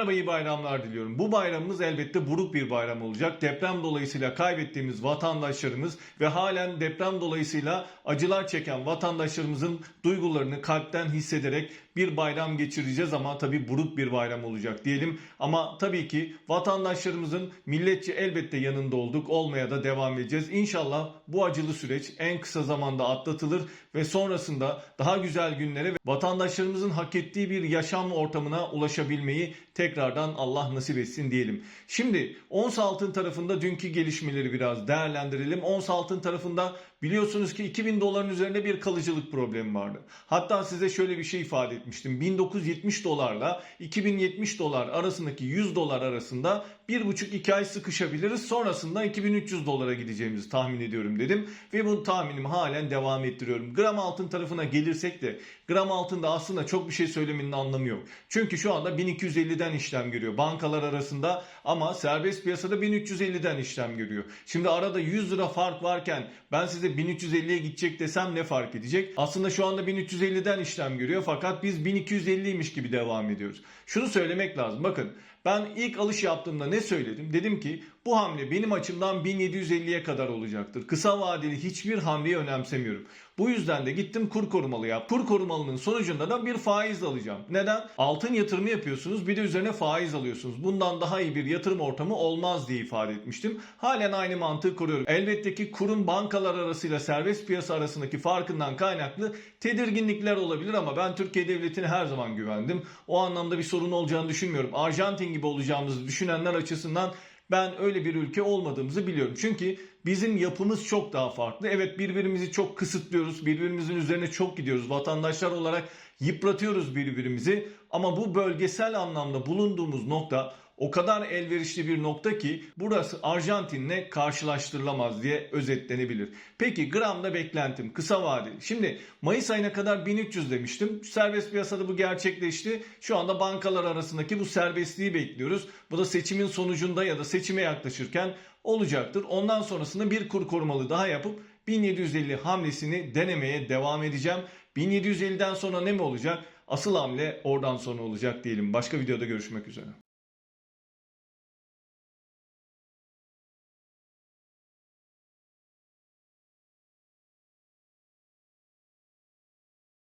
Merhaba iyi bayramlar diliyorum. Bu bayramımız elbette buruk bir bayram olacak. Deprem dolayısıyla kaybettiğimiz vatandaşlarımız ve halen deprem dolayısıyla acılar çeken vatandaşlarımızın duygularını kalpten hissederek bir bayram geçireceğiz ama tabii buruk bir bayram olacak diyelim. Ama tabii ki vatandaşlarımızın milletçe elbette yanında olduk. Olmaya da devam edeceğiz. İnşallah bu acılı süreç en kısa zamanda atlatılır ve sonrasında daha güzel günlere ve vatandaşlarımızın hak ettiği bir yaşam ortamına ulaşabilmeyi tekrardan Allah nasip etsin diyelim. Şimdi ons altın tarafında dünkü gelişmeleri biraz değerlendirelim. Ons altın tarafında biliyorsunuz ki 2000 doların üzerinde bir kalıcılık problemi vardı. Hatta size şöyle bir şey ifade etmiştim. 1970 dolarla 2070 dolar arasındaki 100 dolar arasında 1,5-2 ay sıkışabiliriz. Sonrasında 2300 dolara gideceğimizi tahmin ediyorum dedim. Ve bu tahminimi halen devam ettiriyorum. Gram altın tarafına gelirsek de gram altında aslında çok bir şey söylemenin anlamı yok. Çünkü şu anda 1250'den işlem görüyor bankalar arasında ama serbest piyasada 1350'den işlem görüyor. Şimdi arada 100 lira fark varken ben size 1350'ye gidecek desem ne fark edecek? Aslında şu anda 1350'den işlem görüyor fakat biz 1250'ymiş gibi devam ediyoruz. Şunu söylemek lazım. Bakın ben ilk alış yaptığımda ne söyledim? Dedim ki bu hamle benim açımdan 1750'ye kadar olacaktır. Kısa vadeli hiçbir hamleyi önemsemiyorum. Bu yüzden de gittim kur korumalı yap. Kur korumalının sonucunda da bir faiz alacağım. Neden? Altın yatırımı yapıyorsunuz bir de üzerine faiz alıyorsunuz. Bundan daha iyi bir yatırım ortamı olmaz diye ifade etmiştim. Halen aynı mantığı kuruyorum. Elbette ki kurun bankalar arasıyla serbest piyasa arasındaki farkından kaynaklı tedirginlikler olabilir ama ben Türkiye Devleti'ne her zaman güvendim. O anlamda bir sorun olacağını düşünmüyorum. Arjantin gibi olacağımızı düşünenler açısından ben öyle bir ülke olmadığımızı biliyorum. Çünkü bizim yapımız çok daha farklı. Evet birbirimizi çok kısıtlıyoruz. Birbirimizin üzerine çok gidiyoruz. Vatandaşlar olarak yıpratıyoruz birbirimizi. Ama bu bölgesel anlamda bulunduğumuz nokta o kadar elverişli bir nokta ki burası Arjantin'le karşılaştırılamaz diye özetlenebilir. Peki gramda beklentim kısa vadeli. Şimdi Mayıs ayına kadar 1300 demiştim. Serbest piyasada bu gerçekleşti. Şu anda bankalar arasındaki bu serbestliği bekliyoruz. Bu da seçimin sonucunda ya da seçime yaklaşırken olacaktır. Ondan sonrasında bir kur korumalı daha yapıp 1750 hamlesini denemeye devam edeceğim. 1750'den sonra ne mi olacak? Asıl hamle oradan sonra olacak diyelim. Başka videoda görüşmek üzere.